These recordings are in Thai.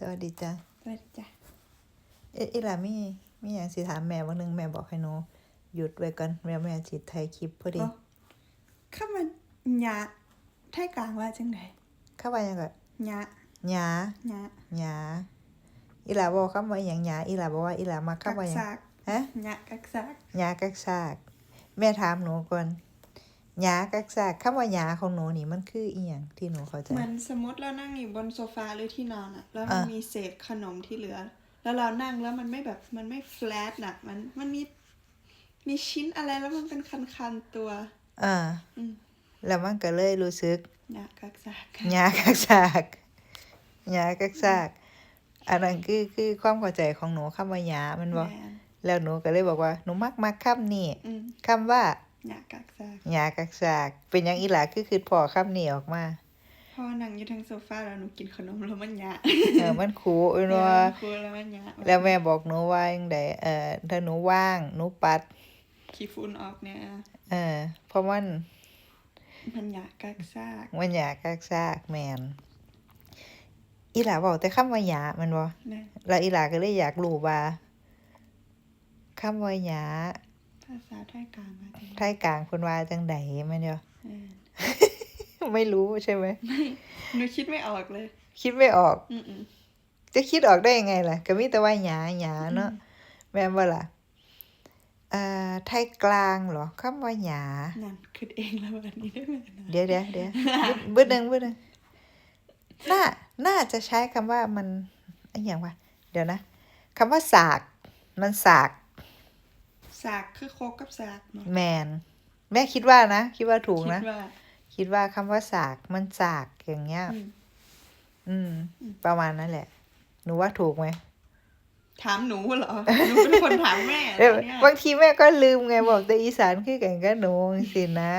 สวัสดีจ้ะสวัสดีจ้ะเอ๊ะอีหลามีมีหยังสิถามแม่ว่านึงแม่บอกให้หนูหยุดไว้ก่อนแม่แม่สิถ่ายคลิปพอดีข้ามันหยะไทยกลางว่าจังไดเข้าว่าหยังก็หยะหยาหยะหยาอีหลาบอกคำว่าหยังหยาอีหลาบอกว่าอีหลามากักคำว่าหยังซากฮะหยะกักซากหยากักซากแม่ถามหนูก่อน หยากักซากคำว่าหยาของหนูนี่มันคืออีหยังที่หนูเข้าใจ เหมือนสมมติเรานั่งอยู่บนโซฟาหรือที่นอนอะแล้วมันอะมีเศษขนมที่เหลือ แล้วเรานั่งแล้วมันไม่แบบมันไม่แฟลตน่ะมันมันมีมีชิ้นอะไรแล้วมันเป็นคันๆตัวอ่าอืมแล้วมันก็เลยรู้สึกหยะกักซากหยากักซากหยากักซากอันนั้นคือคือความเข้าใจของหนูคำว่าหยามันบ่แม่นแล้วหนูก็เลยบอกว่าหนูมักมักคำนี้อืมคำว่า หยะกักซากหยากักซาก เป็นหยังอีหลาคือคือพอคำนี้ออกมาพอนั่งอยู่ทางโซฟาแล้วหนูกินขนมแล้วมันหยะเออมันคูเอ็นว่าครูแล้วมันหยะแล้วแม่บอกหนูว่าจั่งใดเอ่อถ้าหนูว่างหนูปัดขี้ฝุ่นออกเนี่ยเออเพราะมัน มันหยะกักซากมันหยากักซากแมนอีหลาบอกแต่คำว่าหยาแมันบ่นะแล้วอีหลาก็เลยอยากรู้ว่าคำว่าหยา ภาษาไทยกลางมาจังไทยกลางเพิ่นว่าจังใดแม่นเด้อเออไม่รู้ใช่ไหมหนูคิดไม่ออกเลย คิดไม่ออกอืมอืมจะคิดออกได้ยังไงล่ะ ก็มีแต่ว่าหยาหยาเนาะแม่นบ่ล่ะเอ่อไทยกลางเหรอคำว่าหยานั่นคิดเองแล้ววันนี้ได้ไหมนะเดี๋ยวเดี๋ยวเดี๋ยวเบึ้ดหนึ่งเบึ้ดหนึ่งน่าน่าจะใช้คำว่ามันไอ้อย่างว่าเดี๋ยวนะคำว่าสาก มันสาก สากคือโคกกับสากเนาะแมน แม่คิดว่านะ คิดว่าถูกคินะดว่าคิดว่าคำว่าสากมันสากอย่างเงี้ยอืมอืมอืม ประมาณนั้นแหละ หนูว่าถูกไหม ถามหนูเหรอ หนูเป็นคนถามแม่เดี๋ยวเนี่ยบางทีแม่ก็ลืมไงบอกแต่อีสานคือกันก็หนูสินะ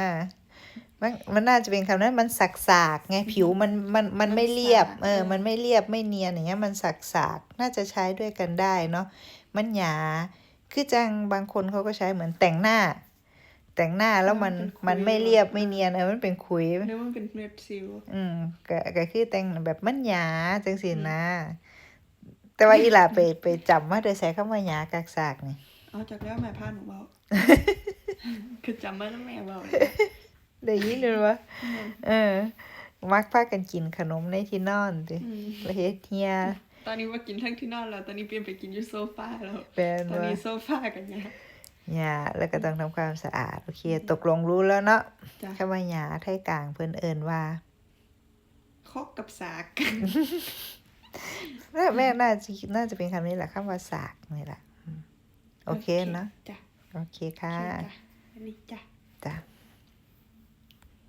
มันมันน่าจะเป็นคำนั้นมันสักสากๆไงผิวมันมันมันไม่เรียบ เออ มันไม่เรียบไม่เนียนอย่างเงี้ยมันสักสากๆน่าจะใช้ด้วยกันได้เนาะมันหยา คือจังบางคนเขาก็ใช้เหมือนแต่งหน้า แต่งหน้าแล้วมันมันไม่เรียบไม่เนียนเออมันเป็นขุยนึกว่ามันเป็นเม็ดซิวอืมก็ก็คือแต่งแบบมันหยาจังสินะ แต่ว่าอีหลาไปไปจำว่าโดยใช้คำว่าหยากักสากนี่เอาจากแล้วแม่พาหนูเบาคือจำไม่แล้วแม่เบาเลยได้ยินเลยว่าเออ มักพากันกินขนมในที่นอนติอืมประเฮ็ดเฮีย ตอนนี้ว่ากินทั้งที่นอนแล้ว ตอนนี้เปลี่ยนไปกินอยู่โซฟาแล้ว เป็นตอนว่านี้โซฟากันเนี่ยหยาแล้วก็ต้องทำความสะอาด โอเค ตกลงรู้แล้วเนาะจ้ะคำว่าหยาไทยกลางเพิ่นเอิ้นว่าโคกกับสากแม่แม่น่าจะน่าจะเป็นคำนี้แหละคำว่าสากนี่แหละอืมโอเคเนาะจ้ะโอเคโอค่ะเคจ้ะสวัสดีจ้ะจ้ะ